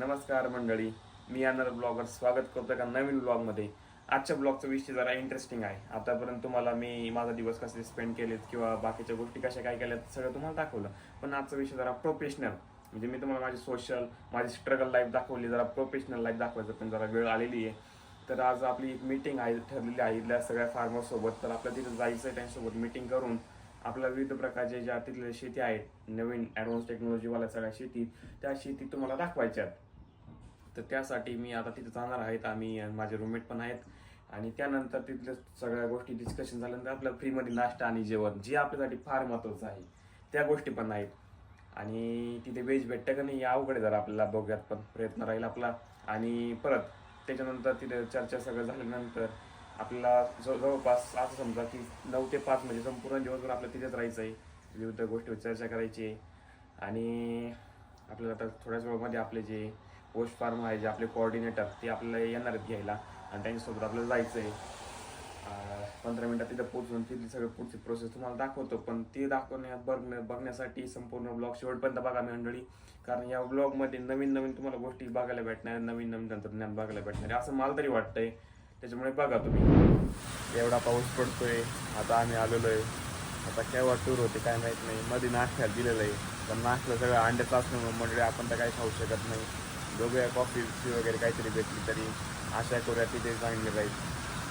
नमस्कार मंडळी मी owner blogger स्वागत करतो का नवीन ब्लॉगमध्ये. आजच्या ब्लॉगचा विषय जरा इंटरेस्टिंग आहे. आतापर्यंत तुम्हाला मी माझा दिवस कसे स्पेंड केलेत किंवा बाकीच्या गोष्टी कशा काय केल्यात सगळं तुम्हाला दाखवलं. पण आजचा विषय जरा प्रोफेशनल म्हणजे मी तुम्हाला माझी सोशल माझी स्ट्रगल लाईफ दाखवली जरा प्रोफेशनल लाईफ दाखवायचं पण जरा वेळ आलेली आहे. तर आज आपली एक मीटिंग आहे ठरलेली आहे. इथल्या सगळ्या फार्मरसोबत तर आपल्या तिथं जायचं आहे त्यांच्यासोबत मीटिंग करून. आपल्या विविध प्रकारचे ज्या तिथल्या शेती आहेत नवीन ॲडव्हान्स टेक्नॉलॉजीवाल्या सगळ्या शेती त्या शेती तुम्हाला दाखवायच्या आहेत तर त्यासाठी मी आता तिथे जाणार आहेत. आम्ही माझे रूममेट पण आहेत. आणि त्यानंतर तिथल्या सगळ्या गोष्टी डिस्कशन झाल्यानंतर आपल्याला फ्रीमध्ये नाश्ता आणि जेवण जे आपल्यासाठी फार महत्त्वाचं आहे त्या गोष्टी पण आहेत. आणि तिथे वेज भेटतं का नाही या अवघड आहे जरा आपल्याला बघूयात पण. प्रयत्न राहील आपला. आणि परत त्याच्यानंतर तिथे चर्चा सगळं झाल्यानंतर आपल्याला जव- जवळपास असं समजा की नऊ ते पाच म्हणजे संपूर्ण दिवसभर आपल्याला तिथेच राहायचं आहे. विविध गोष्टीवर चर्चा करायची आहे. आणि आपल्याला आता थोड्याच वेळामध्ये आपले जे पोस्ट फार्म आहे जे आपले कोऑर्डिनेटर ते आपल्याला येणार आहेत घ्यायला आणि त्यांच्यासोबत आपल्याला जायचं आहे पंधरा मिनटात तिथं पोचून तिथली सगळं पुढची प्रोसेस तुम्हाला दाखवतो. पण ते दाखवण्या बघण्या बघण्यासाठी संपूर्ण ब्लॉग शेवटपर्यंत बघा मंडळी. कारण या ब्लॉगमध्ये नवीन नवीन तुम्हाला गोष्टी बघायला भेटणार नवीन नवीन तंत्रज्ञान बघायला भेटणार. असं मला तरी वाटतंय. त्याच्यामुळे बघा तुम्ही. एवढा पाऊस पडतोय. आता आम्ही आलेलो आहे आता केव्हा टूर होते काय माहीत नाही. मध्ये नाश्त्याला दिलेलं आहे. पण नाश्त्याला सगळं अंड्याचं असल्यामुळे मंडळी आपण तर काही खाऊ शकत नाही. दोघे कॉफी वगैरे काहीतरी भेटली तरी आशा करूया तिथे चांगले राहील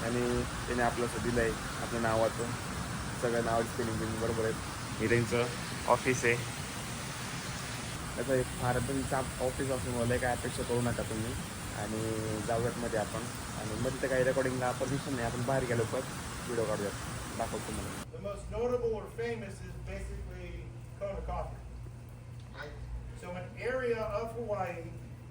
आणि त्याने आपलं असं दिलं आहे आपल्या नावाचं सगळं नावाची स्पेलिंग बिलिंग बरोबर आहे. हे त्यांचं ऑफिस आहे. त्याचं एक फार त्यांचं ऑफिस असल्यामुळे काय अपेक्षा करू नका तुम्ही. आणि जाऊयात मध्ये आपण. आणि मध्ये तर काही रेकॉर्डिंगला परमिशन नाही आपण बाहेर गेलो पण व्हिडिओ काढूयात. दाखवतो मला? So an area of Hawaii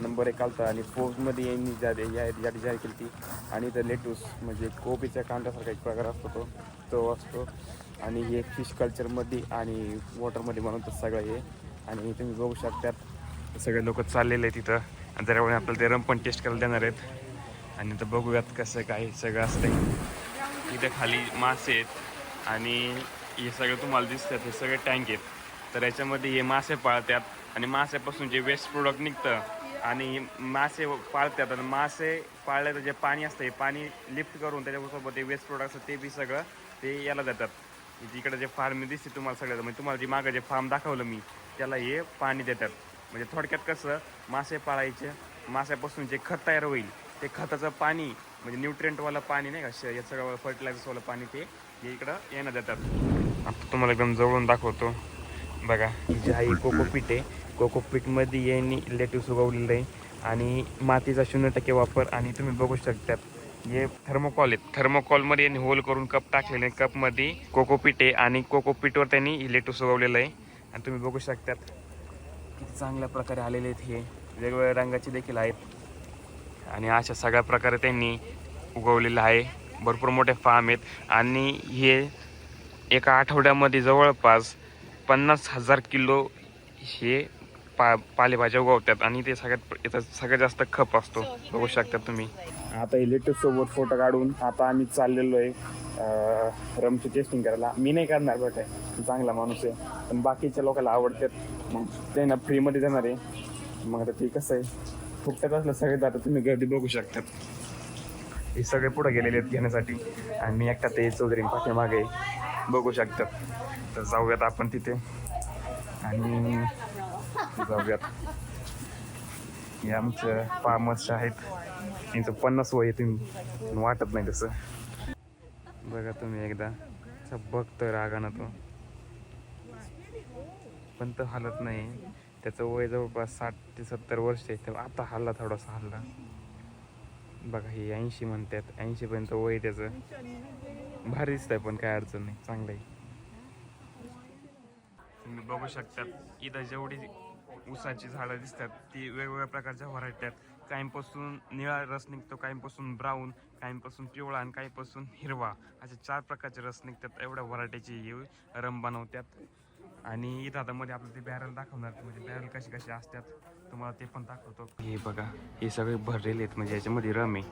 number एक आलता आणि फोर्समध्ये यांनी ज्या या यादी जाहीर केली ती. आणि इथं लेटूस म्हणजे कोबीच्या कांड्यासारखा एक प्रकार असतो तो. तो असतो. आणि हे फिश कल्चरमध्ये आणि वॉटरमध्ये बनवतात सगळं हे. आणि तुम्ही बघू शकतात सगळे लोक चाललेले आहेत तिथं आणि जरा आपल्याला ते रम पण टेस्ट करायला देणार आहेत. आणि तर बघूयात कसं काय सगळं असतं इथे खाली मासे आहेत. आणि हे सगळं तुम्हाला दिसतात हे सगळे टँक आहेत. तर याच्यामध्ये हे मासे पाळतात. आणि माशापासून जे वेस्ट प्रोडक्ट निघतं आणि मासे पाळतात आणि मासे पाळल्याचं जे पाणी असतं हे पाणी लिफ्ट करून त्याच्यासोबत ते वेस्ट प्रोडक्ट असतं ते बी सगळं ते याला जातात इकडे जे फार्म दिसते तुम्हाला सगळ्यात म्हणजे तुम्हाला जे मागं जे फार्म दाखवलं मी त्याला हे पाणी देतात. म्हणजे थोडक्यात कसं मासे पाळायचे माशापासून जे खत तयार होईल ते खताचं पाणी म्हणजे न्यूट्रियंटवालं पाणी नाही का श- सगळं फर्टिलायझर्सवालं पाणी ते हे इकडं येणं देतात. आता तुम्हाला एकदम जवळून दाखवतो. बघा जी आहे कोकोपीट आहे कोकोपीटमध्ये यांनी लेट्यूस उगवलेलं आहे. आणि मातीचा शून्य टक्के वापर आणि तुम्ही बघू शकतात. हे थर्मोकॉल आहेत. थर्मोकॉलमध्ये यांनी होल करून कप टाकलेले आहे. कपमध्ये कोकोपीट आहे आणि कोकोपीटवर त्यांनी लेटूस उगवलेलं आहे. आणि तुम्ही बघू शकतात किती चांगल्या प्रकारे आलेले आहेत हे. वेगवेगळ्या रंगाचे देखील आहेत. आणि अशा सगळ्या प्रकारे त्यांनी उगवलेलं आहे. भरपूर मोठे फार्म आहेत. आणि हे एका आठवड्यामध्ये जवळपास पन्नास हजार किलो हे पा पालेभाज्या उगवतात आणि ते सगळ्यात याचा सगळ्यात जास्त खप असतो. बघू शकता तुम्ही. आता इलेक्ट्रिक सोबत फोटो काढून आता आम्ही चाललेलो आहे रमची टेस्टिंग करायला. मी नाही करणार बट आहे चांगला माणूस आहे. पण बाकीच्या लोकांना आवडतात. मग ते ना फ्रीमध्ये देणार आहे. मग आता ते कसं आहे फुकटात असलं सगळे जातात तुम्ही गर्दी बघू शकतात. हे सगळे पुढे गेलेले आहेत घेण्यासाठी. आणि मी एकटा ते चौधरी पाठीमागे बघू शकतात. तर जाऊयात आपण तिथे. आणि जाऊयात. हे आमचं फार्मर्स आहेत. त्यांचं पन्नास वय आहे तुम्ही वाटत नाही तसं. बघा तुम्ही एकदा. बघतो रागानं तो. पण तो हलत नाही. त्याचं वय जवळपास साठ ते सत्तर वर्ष आहे. तर आता हल्ला थोडासा हल्ला. बघा हे ऐंशी म्हणतात. ऐंशीपर्यंत वय त्याचं. भारी आहे पण काय अडचण नाही. चांगलं आहे. तुम्ही बघू शकतात. इथं जेवढी ऊसाची झाडं दिसतात. ती वेगवेगळ्या प्रकारच्या व्हरायटी आहेत. काहींपासून निळा रस निघतो काहींपासून ब्राऊन काहींपासून पिवळा आणि काहीपासून हिरवा. असे चार प्रकारचे रस निघतात. एवढ्या व्हरायटीचे हे रम बनवतात. आणि इथं आता मध्ये आपलं ते बॅरल दाखवणार म्हणजे बॅरल कसे कसे असतात तुम्हाला ते पण दाखवतो. हे बघा हे सगळे भरलेले आहेत. म्हणजे याच्यामध्ये रम आहे.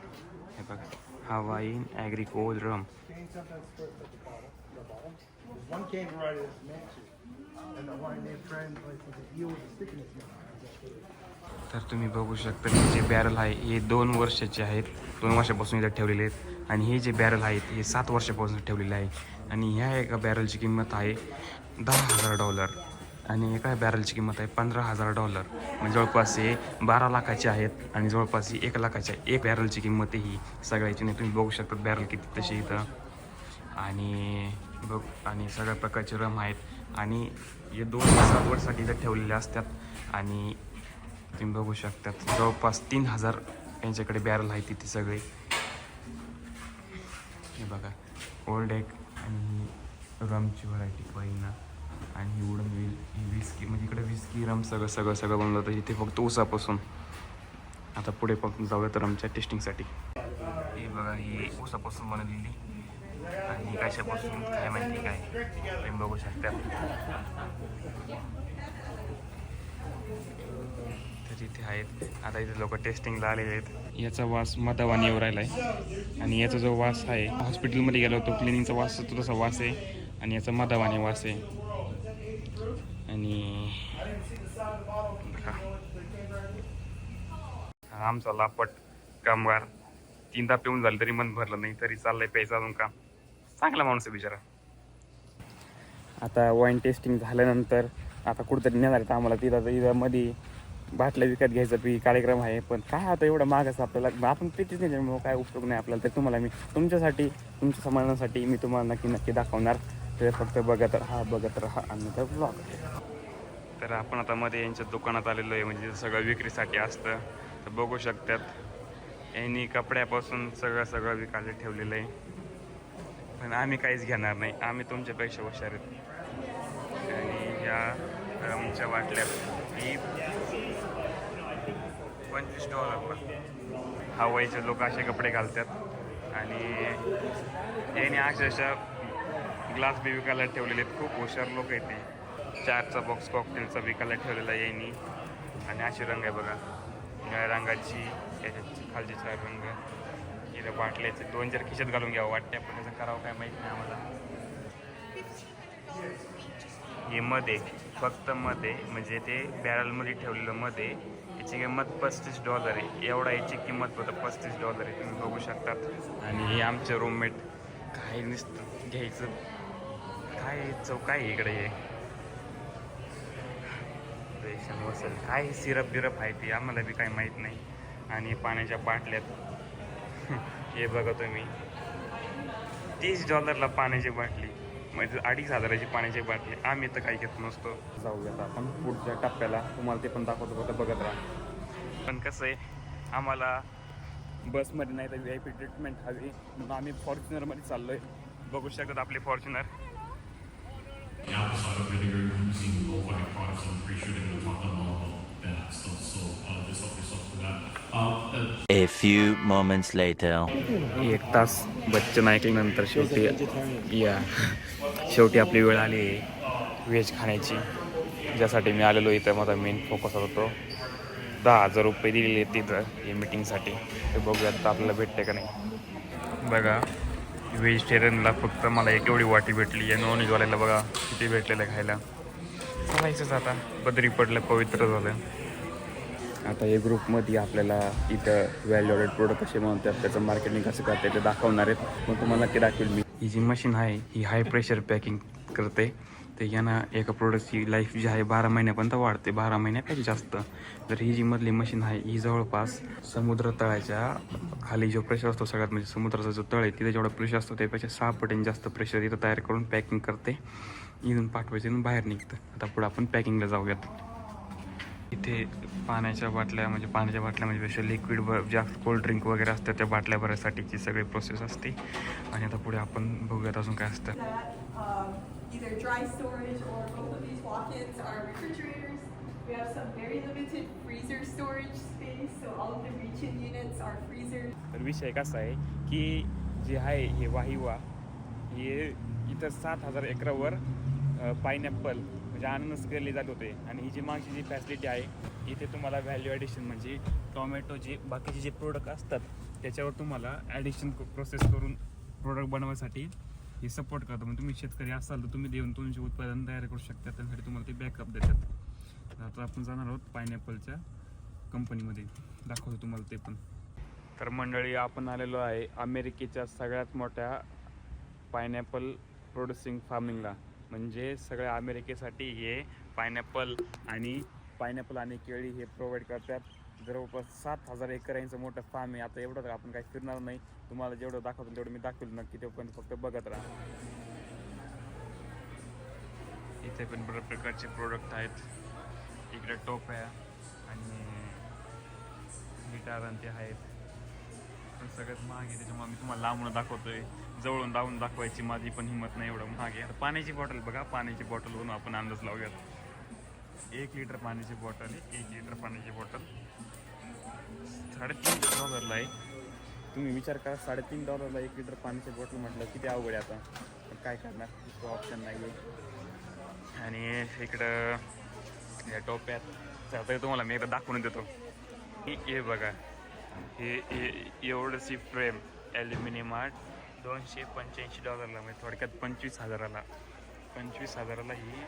हे बघा हवाईन वाईन रम. तर तुम्ही बघू शकता हे जे बॅरल आहे हे दोन वर्षाचे आहेत. दोन वर्षापासून इथे ठेवलेले आहेत. आणि हे जे बॅरल आहेत हे सात वर्षापासून ठेवलेले आहे. आणि ह्या एका बॅरलची किंमत आहे दहा हजार डॉलर. आणि एका बॅरलची किंमत आहे पंधरा हजार डॉलर. म्हणजे जवळपास हे बारा लाखाचे आहेत आणि जवळपास ही एक लाखाची आहे एक बॅरलची किंमत ही सगळ्याची. नाही तुम्ही बघू शकता बॅरल किती तशी इथं. आणि बघ आणि सगळ्या प्रकारचे रम आहेत. आणि हे दोन सात वर्षासाठी इथं ठेवलेल्या असतात. आणि तुम्ही बघू शकतात जवळपास तीन हजार यांच्याकडे बॅरल आहे तिथे सगळे. हे बघा ओल्ड एग आणि ही रमची व्हरायटी पहिना आणि ही उडन वेल ही विस्की म्हणजे इकडे विस्की रम सगळं सगळं सगळं बनलं जातं. इथे फक्त ऊसापासून. आता पुढे पण तर रमच्या टेस्टिंगसाठी हे बघा ही ऊसापासून बनवलेली आणि कशापासून काय माहिती काय? तुम्ही बघू शकता. तर इथे आहेत. आता इथे लोक टेस्टिंगला आलेले आहेत. याचा वास मदावानी येऊ राहिला आहे आणि याचा जो वास आहे हॉस्पिटलमध्ये गेलो होतो क्लिनिंगचा वास तो तसा वास आहे. आणि याचा मदावानी वास आहे. आणि हा आमचा लापट कामगार तीनदा पिऊन झालं तरी मन भरलं नाही तरी चाललंय प्यायचं अजून काम. चांगला माणूस आहे बिचारा. आता वाईन टेस्टिंग झाल्यानंतर आता कुठंतरी नेणार आहेत आम्हाला तिथं इथं मध्ये बाटल्या विकत घ्यायचा बी कार्यक्रम आहे पण काय आता एवढं मागच आपल्याला. आपण पितीच नाही त्यामुळे काय उपयोग नाही आपल्याला. तर तुम्हाला मी तुमच्यासाठी तुमच्या समाधानासाठी मी तुम्हाला नक्की नक्की दाखवणार. तर फक्त बघत राहा बघत राहा आणि तर ब्लॉग तर आपण आता मध्ये यांच्या दुकानात आलेलो आहे म्हणजे सगळं विक्रीसाठी असतं. तर बघू शकतात. यांनी कपड्यापासून सगळं सगळं विकायला ठेवलेलं आहे. पण आम्ही काहीच घेणार नाही. आम्ही तुमच्यापेक्षा हुशार आहेत. आणि या आमच्या वाटल्या ही पंचवीस डॉलर हवाईचे लोक असे कपडे घालतात. आणि यांनी अक्षरशः ग्लास बी विकायला ठेवलेले आहेत. खूप हुशार लोक आहेत ते. चारचा बॉक्स कॉकटेलचा विकायला ठेवलेला आहे यांनी. आणि असे रंग आहे बघा. निळ्या रंगाची त्याच्या खालचे चार रंग. इथं बाटल्याचे दोन चार खिशात घालून घ्यावं वाटते पण त्याचं करावं काय माहीत नाही आम्हाला. हे मध्ये फक्त मध्ये म्हणजे ते बॅरलमध्ये ठेवलेलं मध्ये याची किंमत पस्तीस डॉलर आहे. एवढा याची किंमत फक्त पस्तीस डॉलर आहे. तुम्ही बघू शकतात. आणि हे आमचे रूममेट काय नुसतं घ्यायचं. काय चव काय आहे इकडे हे? काय सिरप बिरप आहे ते आम्हाला बी काही माहीत नाही. आणि पाण्याच्या बाटल्यात. हे बघा तुम्ही. तीस डॉलरला पाण्याची बाटली म्हणजे अडीच हजाराची पाण्याची बाटली. आम्ही तर काही घेत नसतो. जाऊयात आपण पुढच्या टप्प्याला. तुम्हाला ते पण दाखवतो फक्त बघत राहा. पण कसं आहे आम्हाला बसमध्ये नाही तर व्ही आय पी ट्रीटमेंट हवी. म्हणून आम्ही फॉर्च्युनरमध्ये चाललो आहे बघू शकतात आपले Fortuner the outside of vinegar using organic products. I'm pretty sure they're A few moments later. एक तास बच्चन ऐकल्यानंतर शेवटी या शेवटी आपली वेळ आली आहे व्हेज खाण्याची ज्यासाठी मी आलेलो इथं. माझा मेन फोकस होतो. दहा हजार रुपये दिलेले आहेत तिथं हे मिटिंगसाठी ते बघूयात तर आपल्याला भेटते का नाही. बघा व्हेजिटेरियनला फक्त मला एक एवढी वाटी भेटली. आहे नॉन व्हेजवाल्याला बघा किती भेटलेलं खायला. चालायचंच आता. बदरी पडलं पवित्र झालं. आता या ग्रुपमध्ये आपल्याला इथं व्हॅल्यू ॲडेड प्रोडक्ट कसे म्हणतात त्याचं मार्केटिंग कसं करते ते दाखवणार आहेत. मग तुम्हाला नक्की दाखवेल मी. ही जी मशीन आहे ही हाय प्रेशर पॅकिंग करते. तर यांना एका प्रोडक्टची लाईफ जी आहे बारा महिन्यापर्यंत वाढते. बारा महिन्यापेक्षा जास्त. तर ही जी मधली मशीन आहे ही जवळपास समुद्र तळाच्या खाली जो प्रेशर असतो सगळ्यात म्हणजे समुद्राचा जो तळ आहे तिथे जेवढा प्रेशर असतो त्यापेक्षा सहा पटीने जास्त प्रेशर इथं तयार करून पॅकिंग करते. इथून पाठवायचं इथून बाहेर निघतं. आता पुढे आपण पॅकिंगला जाऊयात. इथे पाण्याच्या बाटल्या म्हणजे पाण्याच्या बाटल्या म्हणजे जसं लिक्विड जास्त कोल्ड ड्रिंक वगैरे असतं त्या बाटल्या भरायसाठीची सगळी प्रोसेस असते. आणि आता पुढे आपण बघूयात अजून काय असतं. We have some तर विषय कसा आहे की जे आहे हे वाहिवा हे इथं सात हजार एकरावर पायनॅपल म्हणजे आनंदच केले जात होते. आणि ही जी मागची जी फॅसिलिटी आहे इथे तुम्हाला व्हॅल्यू ॲडिशन म्हणजे टोमॅटो जे बाकीचे जे प्रोडक्ट असतात त्याच्यावर तुम्हाला ॲडिशन प्रोसेस करून प्रोडक्ट बनवण्यासाठी हे सपोर्ट करतो मग तुम्ही शेतकरी असाल तर तुम्ही देऊन तुमचे उत्पादन तयार करू शकता. त्यासाठी तुम्हाला ते बॅकअप देतात. तर आता आपण जाणार आहोत पायनॅपलच्या कंपनीमध्ये दाखवतो तुम्हाला ते पण. तर मंडळी आपण आलेलो आहे अमेरिकेच्या सगळ्यात मोठ्या पायनॅपल प्रोड्युसिंग फार्मिंगला म्हणजे सगळ्या अमेरिकेसाठी हे पायनॅपल आणि पायनॅपल आणि केळी हे प्रोव्हाइड करतात. जवळपास सात हजार एकर यांचं मोठं फार्म आहे. आता एवढं तर आपण काही फिरणार नाही. तुम्हाला जेवढं दाखवतो तेवढं मी दाखवेल. नक्की तेव्हा फक्त बघत राहा. इथे पण बऱ्या प्रकारचे प्रोडक्ट आहेत. इकडे टोप आहे आणि गिटार आणि ते आहेत. पण सगळ्यात महाग आहे त्याच्यामुळे मी तुम्हाला लांबून दाखवतोय. जवळून लावून दाखवायची माझी पण हिंमत नाही एवढं महाग आहे आता पाण्याची बॉटल बघा पाण्याची बॉटल होऊन आपण अंदाज लावूयात. एक लिटर पाण्याची बॉटल आहे एक लिटर पाण्याची बॉटल साडेतीन डॉलरला आहे. तुम्ही विचार करा साडेतीन डॉलरला एक लिटर पाण्याची बॉटल म्हटलं किती अवघड आहे आता? पण काय करणार? दुसरं ऑप्शन नाही आहे आणि इकडं या टोप्यात. आता तुम्हाला मी एकदा दाखवून देतो. हे बघा. हे एवढंशी फ्रेम ॲल्युमिनियम आर्ट दोनशे पंच्याऐंशी डॉलरला म्हणजे थोडक्यात पंचवीस हजाराला. पंचवीस हजाराला ही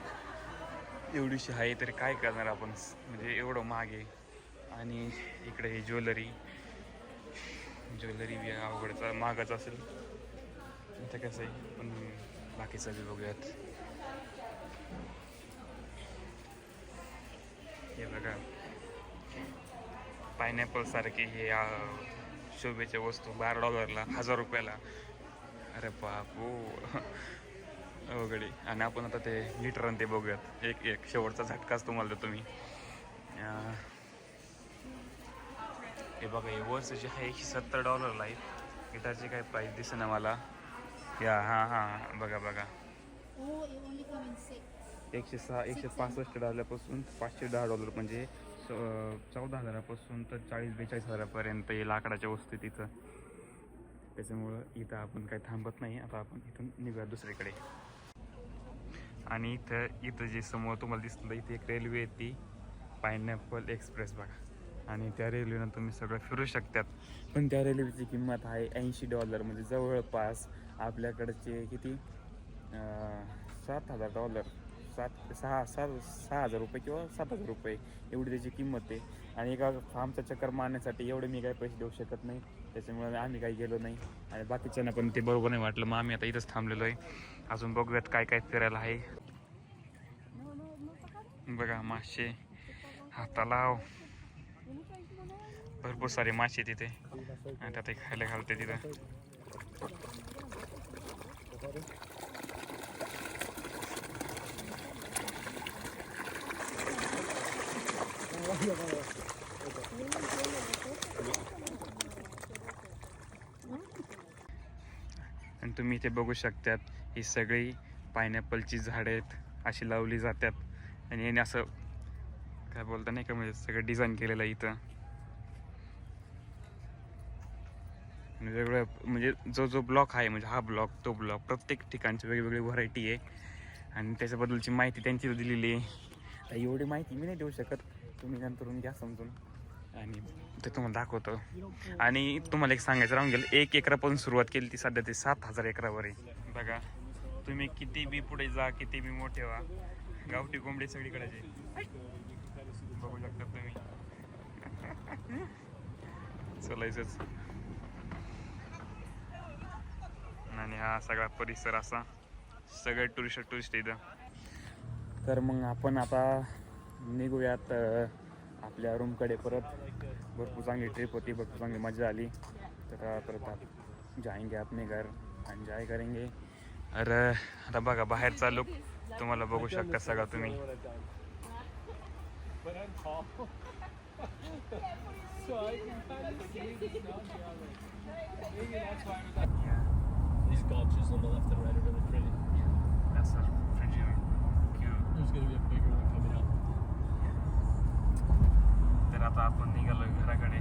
एवढीशी आहे तरी काय करणार आपण? म्हणजे एवढं मागे. आणि इकडे ही ज्वेलरी. ज्वेलरी बी अवघडचा मागच असेल. इथं कसं आहे? पण बाकीचं बी बघूयात. हे बघा. पायनॅपल सारखे हे शोभेच्या वस्तू बारा डॉलरला हजार रुपयाला. अरे बापू. अवघड आणि आपण आता ते लिटर आणि ते बघूयात. एक एक शेवटचा झटकाच तुम्हाला देतो मी. हे बघा हे वर्ष जे आहे एकशे सत्तर डॉलरला आहे. गिटारची काय प्राईस दिसेना मला. या हां हां बघा बघा. Oh. एकशे सहा एकशे पासष्ट डॉलरपासून पाचशे दहा डॉलर म्हणजे चौदा हजारापासून तर चाळीस बेचाळीस हजारापर्यंत हे लाकडाच्या वस्तू तिथं त्याच्यामुळं इथं आपण काही थांबत नाही. आता आपण इथून निघूया दुसरीकडे. आणि इथं इथं जे समोर तुम्हाला दिसतं इथे एक रेल्वे आहे ती. पायनॅपल एक्सप्रेस बघा. आणि त्या रेल्वेनं तुम्ही सगळं फिरू शकतात. पण त्या रेल्वेची किंमत आहे ऐंशी डॉलर म्हणजे जवळपास आपल्याकडचे किती? सात हजार डॉलर सात सहा सात सहा हजार रुपये किंवा सात हजार रुपये एवढी त्याची किंमत आहे. आणि एका फार्मचा चक्कर मारण्यासाठी एवढे मी काही पैसे देऊ शकत नाही. त्याच्यामुळे आम्ही काही गेलो नाही. आणि बाकीच्यांना पण ते बरोबर नाही वाटलं. मग आम्ही आता इथंच थांबलेलो आहे. अजून बघूयात काय काय फिरायला आहे. बघा मासे. हा तलाव. भरपूर सारे मासे तिथे. आणि त्यात खायला घालते तिथं. आणि तुम्ही इथे बघू शकतात ही सगळी पायनॅपलची झाडं आहेत अशी लावली जातात. आणि याने असं काय बोलता नाही का म्हणजे सगळं डिझाईन केलेलं आहे इथं. आणि वेगवेगळ्या म्हणजे जो जो ब्लॉक आहे म्हणजे हा ब्लॉक तो ब्लॉक प्रत्येक ठिकाणची वेगवेगळी व्हरायटी आहे. आणि त्याच्याबद्दलची माहिती त्यांची दिलेली आहे. तर एवढी माहिती मी नाही देऊ शकत. तुम्ही नंतरून घ्या समजून. आणि ते तुम्हाला दाखवतो. आणि तुम्हाला एक सांगायचं राहून गेलं एक एकरापासून सुरुवात केली ती सध्या ते सात हजार एकरावर. आहे बघा तुम्ही किती बी पुढे जा किती बी मोठे व्हा. गावठी कोंबडी सगळीकडे. बघू शकता तुम्ही. चलायचंच आणि हा सगळा परिसर असा. सगळे टुरिस्ट टुरिस्ट इथं. तर मग आपण आता निघूयात आपल्या रूमकडे परत भरपूर चांगली ट्रिप होती भरपूर चांगली मजा आली तर परत आप जाएंगे अपने घर एन्जॉय करेंगे अरे आता बघा बाहेरचा लुक तुम्हाला बघू शकता सगळा तुम्ही These gulches on the left and right are really pretty. That's a pretty. There's gonna be a bigger one तर आता आपण निघालोय घराकडे.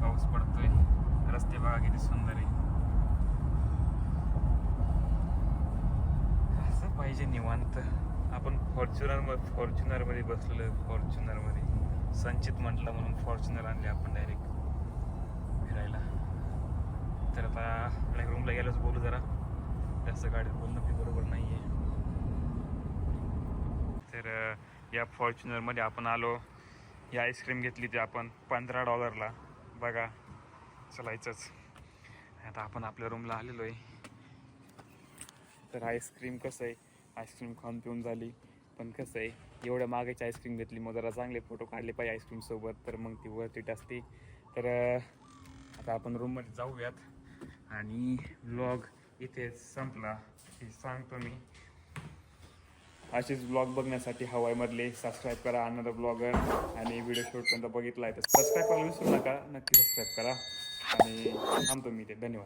पाऊस पडतोय. रस्ते बघा किती सुंदर आहे. असं पाहिजे निवांत. आपण फॉर्च्युनर फॉर्च्युनरमध्ये बसलेलो फॉर्च्युनरमध्ये संचित म्हटलं म्हणून फॉर्च्युनर आणले आपण डायरेक्ट फिरायला. तर आता आपल्या रूमला गेलोच बोलू जरा. जास्त गाडीत बोलणं बी बरोबर नाही आहे तर या फॉर्च्युनरमध्ये आपण आलो. ही आईस्क्रीम घेतली ती आपण पंधरा डॉलरला. बघा चलायचंच आता आपण आपल्या रूमला आलेलो आहे तर आईस्क्रीम कसं आहे? आईस्क्रीम खाऊन पिऊन झाली पण कसं आहे? एवढ्या मागायची आईस्क्रीम घेतली मग जरा चांगले फोटो काढले पाहिजे आईस्क्रीमसोबत तर मग ती वर्थ असते तर आता आपण रूममध्ये जाऊयात. आणि व्लॉग इथे संपला हे सांगतो मी. असेच ब्लॉग बघण्यासाठी हवाईमधले सबस्क्राईब करा अनदर ब्लॉगर आणि व्हिडिओ शेवटपर्यंत बघितला आहे तर सबस्क्राईब करायला विसरू नका. नक्की सबस्क्राईब करा. आणि थांबतो मी ते धन्यवाद.